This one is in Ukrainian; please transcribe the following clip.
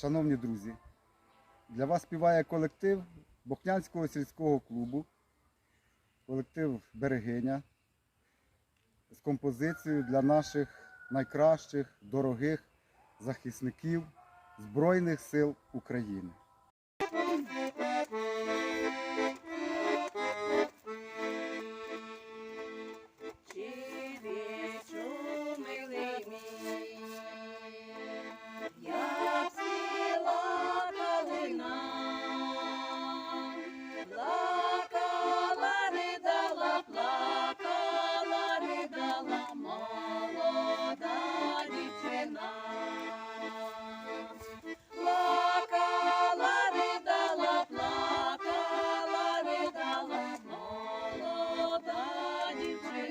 Шановні друзі, для вас співає колектив Бохнянського сільського клубу, колектив Берегиня з композицією для наших найкращих, дорогих захисників Збройних сил України.